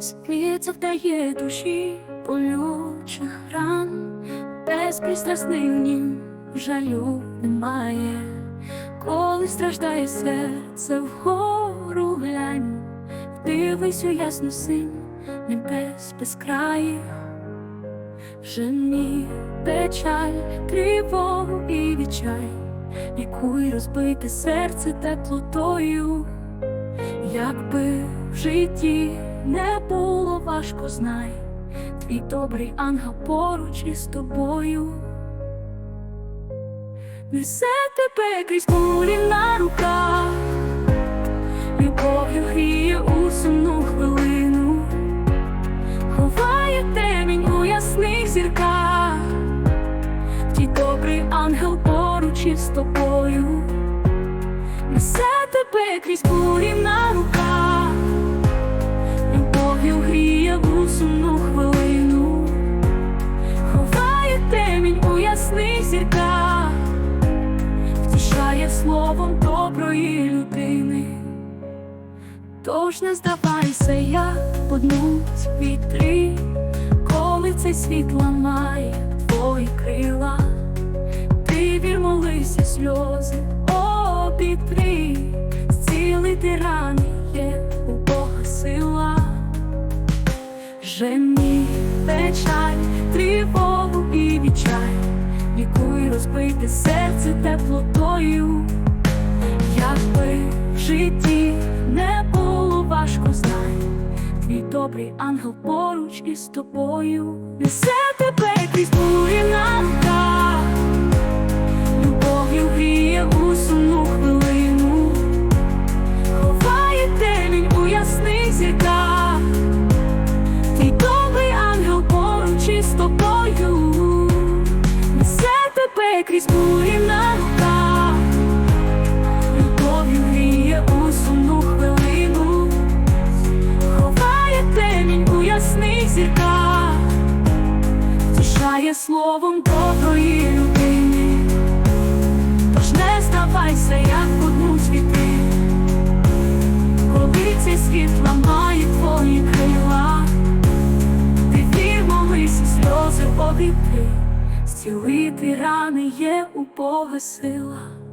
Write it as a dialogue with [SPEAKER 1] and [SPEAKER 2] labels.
[SPEAKER 1] Світ вдає душі болючих ран, безпристрасний в нім жалю немає, коли страждає серце вгору глянь, дивись у ясну синь небес безкраїх, Жені печаль, тривогу і відчай, лікуй розбите серце теплотою. Якби в житті не було важко, знай, твій добрий ангел поруч із тобою. Несе тебе крізь бурі на руках, любов'ю гріє у сумну хвилину, ховає темінь у ясних зірках, твій добрий ангел поруч із тобою. Несе тебе крізь бурі на руках, любов'ю гріє хвилину, ховає темінь у ясних зірках, втішає словом доброї людини. Тож не здавайся, як поднуть вітри, коли цей світ ламає твої крила. Ти вір молися сльози, обітри, зцілити рани Жені печаль, тривогу і відчай, лікуй розбите серце теплотою, якби в житті не було важко, знай, твій добрий ангел поруч із тобою, несе тебе крізь бурі крізь бурі на любов'ю гріє у сумну хвилину, ховає темінь у ясних зірках, втішає словом доброї людини. Тож не здавайся, як однуть віти, коли цей світ ламає твої крила, ти вір, молися, сльози обійти, зцілити рани є у Бога сила.